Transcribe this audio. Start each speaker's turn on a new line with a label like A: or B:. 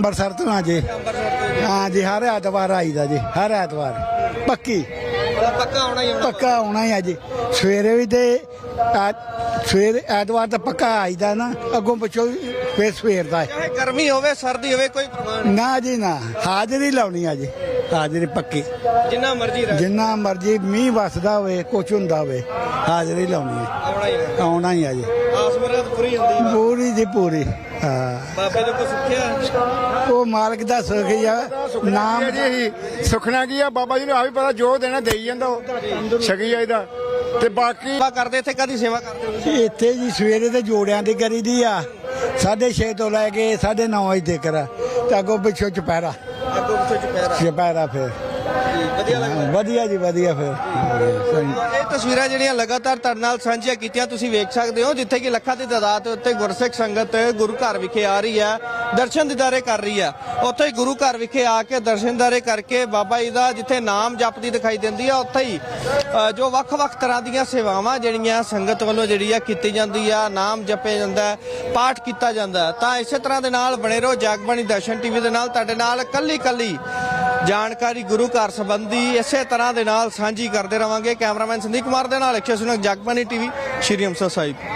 A: ਅੰਮ੍ਰਿਤਸਰ ਤੋਂ ਆ ਜੀ। ਹਾਂ ਜੀ ਹਰ ਐਤਵਾਰ ਆਈਦਾ ਜੀ ਹਰ ਐਤਵਾਰ। ਪੱਕੀ?
B: ਪੱਕਾ ਆਉਣਾ ਹੀ
A: ਪੱਕਾ ਆਉਣਾ ਹੀ ਆ ਜੀ। ਸਵੇਰੇ ਵੀ ਤੇ ਐ- ਸਵੇਰ ਐਤਵਾਰ ਤਾਂ ਪੱਕਾ ਆਈਦਾ ਨਾ ਅੱਗੋਂ ਪਿੱਛੋਂ ਵੀ ਫੇਰ ਸਵੇਰ ਦਾ। ਹੈ।
B: ਚਾਹੇ ਗਰਮੀ ਹੋਵੇ ਸਰਦੀ ਹੋਵੇ ਕੋਈ ਪ੍ਰਵਾਹ
A: ਨਾ ਜੀ ਨਾ। ਹਾਜ਼ਰੀ ਲਾਉਣੀ ਆ ਜੀ। ਹਾਜ਼ਰੀ ਪੱਕੀ।
B: ਜਿੰਨਾ ਮਰਜ਼ੀ ਰਹਿ।
A: ਜਿੰਨਾ ਮਰਜ਼ੀ ਮੀਂਹ ਵਸਦਾ ਹੋਵੇ ਕੁਛ ਹੁੰਦਾ ਹੋਵੇ ਹਾਜ਼ਰੀ ਲਾਉਣੀ ਹੈ
B: ਆਉਣਾ ਹੀ
A: ਆਉਣਾ ਆ ਜੀ।
B: ਆਸ ਮਰਦ ਪੂਰੀ ਹੁੰਦੀ ਹੈ
A: ਪੂਰੀ ਜੀ ਪੂਰੀ। ਹਾਂ।
B: ਬਾਬੇ ਦੇ ਕੋ ਸੁੱਖਿਆ?
A: ਉਹ ਮਾਲਕ ਦਾ ਸੁਖ ਹੀ ਆ। ਨਾਮ
C: ਜੀ। ਸੁਖਣਾ ਕੀ ਆ? ਬਾਬਾ ਜੀ ਨੂੰ ਆ ਵੀ ਪਤਾ ਜੋ ਦੇਣਾ ਦੇਈ ਜਾਂਦਾ ਉਹ। ਛਕੀ ਜਾਈਦਾ ਤੇ ਬਾਕੀ
B: ਸੇਵਾ ਕਰਦੇ ਇੱਥੇ ਕਦੀ ਸੇਵਾ ਕਰਦੇ ਹੋ
A: ਇੱਥੇ ਜੀ ਸਵੇਰੇ ਤੇ ਜੋੜਿਆਂ ਦੀ ਕਰੀਦੀ ਆ। 6:30 ਤੋਂ ਲੈ ਕੇ 9:30 ਵਜੇ ਤੱਕ। ਤੇ ਅੱਗੋਂ ਪਿੱਛੋਂ ਚੁਪਹਿਰਾ।
B: ਅੱਗੋਂ ਪਿੱਛੋਂ ਚੁਪਹਿਰਾ।
A: ਚੁਪਹਿਰਾ ਫਿਰ।
B: ਵਧੀਆ ਲੱਗਦਾ
A: ਵਧੀਆ ਜੀ ਵਧੀਆ ਫਿਰ।
B: ਇਹ ਤਸਵੀਰਾਂ ਜਿਹੜੀਆਂ ਲਗਾਤਾਰ ਤੁਹਾਡੇ ਨਾਲ ਸਾਂਝੀਆਂ ਕੀਤੀਆਂ ਤੁਸੀਂ ਵੇਖ ਸਕਦੇ ਹੋ ਜਿੱਥੇ ਕਿ ਲੱਖਾਂ ਦੀ ਤਾਦਾਦ ਉੱਤੇ ਗੁਰਸਿੱਖ ਸੰਗਤ ਗੁਰੂ ਘਰ ਵਿਖੇ ਆ ਰਹੀ ਹੈ ਦਰਸ਼ਨ ਦਿਦਾਰੇ ਕਰ ਰਹੀ ਹੈ। ਉੱਥੇ ਹੀ ਗੁਰੂ ਘਰ ਵਿਖੇ ਆ ਕੇ ਦਰਸ਼ਨ ਦਿਦਾਰੇ ਕਰਕੇ ਬਾਬਾ ਜੀ ਦਾ ਜਿੱਥੇ ਨਾਮ ਜਪਦੀ ਦਿਖਾਈ ਦਿੰਦੀ ਹੈ ਉੱਥੇ ਹੀ ਜੋ ਵੱਖ-ਵੱਖ ਤਰ੍ਹਾਂ ਦੀਆਂ ਸੇਵਾਵਾਂ ਜਿਹੜੀਆਂ ਸੰਗਤ ਵੱਲੋਂ ਜਿਹੜੀ ਆ ਕੀਤੀ ਜਾਂਦੀ ਆ ਨਾਮ ਜਪਿਆ ਜਾਂਦਾ ਪਾਠ ਕੀਤਾ ਜਾਂਦਾ। ਤਾਂ ਇਸੇ ਤਰ੍ਹਾਂ ਦੇ ਨਾਲ ਬਣੇ ਰਹੋ ਜਗਬਾਣੀ ਦਰਸ਼ਨ ਟੀਵੀ ਦੇ ਨਾਲ ਤੁਹਾਡੇ ਨਾਲ ਕੱਲੀ ਕੱਲੀ ਜਾਣਕਾਰੀ ਗੁਰੂ ਘਰ ਸੰਬੰਧੀ ਇਸੇ ਤਰ੍ਹਾਂ ਦੇ ਨਾਲ ਸਾਂਝੀ ਕਰਦੇ ਰਵਾਂਗੇ ਕੈਮਰਾਮੈਨ ਸੰਦੀਪ ਕੁਮਾਰ ਦੇ ਨਾਲ ਅਕਸ਼ੇ 109 ਜਗਬਾਣੀ ਟੀਵੀ, ਸ਼੍ਰੀ ਅੰਮ੍ਰਿਤਸਰ ਸਾਹਿਬ।